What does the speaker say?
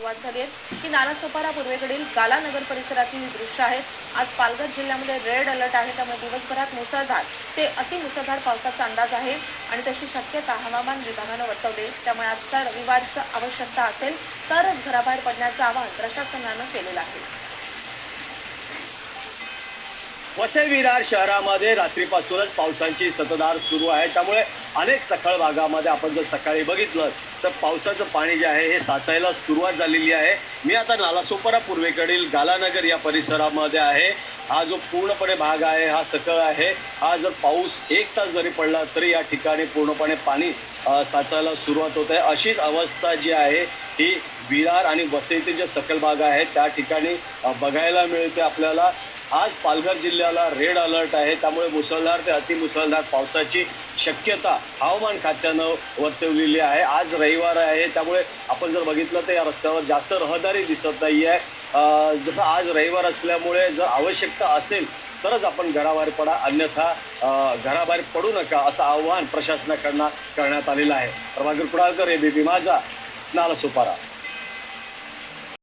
सुरुवात झाली आहे. की नालासोपारा पूर्वेकडील गाला नगर परिसरातील दृश्य आहेत. आज पालघर जिल्ह्यामध्ये रेड अलर्ट आहे. त्यामुळे दिवसभरात मुसळधार ते अतिमुसळधार पावसाचा अंदाज आहे. आणि तशी शक्यता हवामान विभागानं वर्तवली त्यामुळे आजचा रविवारचा आवश्यकता असेल तरच घराबाहेर पडण्याचं आवाहन प्रशासनानं केलेलं आहे. वसई विरार शहरामध्ये रात्रीपासूनच पावसाची सततधार सुरू आहे. त्यामुळे अनेक सखल भागामध्ये आपण जर सकाळी बघितलं तर पावसाचं पाणी जे आहे हे साचायला सुरुवात झालेली आहे. मी आता नालासोपारा पूर्वेकडील गालानगर या परिसरामध्ये आहे. हा जो पूर्णपणे भाग आहे हा सकळ आहे. हा जर पाऊस एक तास जरी पडला तरी या ठिकाणी पूर्णपणे पाणी साचायला सुरुवात होत आहे. अशीच अवस्था जी आहे ही विरार आणि वसईचे जे सकल भाग आहेत त्या ठिकाणी बघायला मिळते आपल्याला. आज पालघर जिल्ह्याला रेड अलर्ट आहे. त्यामुळे मुसळधार ते अतिमुसळधार पावसाची शक्यता हवामान खात्यानं वर्तवलेली आहे. आज रविवार आहे. त्यामुळे आपण जर बघितलं तर या रस्त्यावर जास्त रहदारी दिसत नाही आहे जसं आज रविवार असल्यामुळे जर आवश्यकता असेल तरच आपण घराबाहेर पडा. अन्यथा घराबाहेर पडू नका असं आव्हान प्रशासनाकडनं करण्यात आलेलं आहे. प्रभाकर कुडाळकर एबीपी माझा नाला सुपारा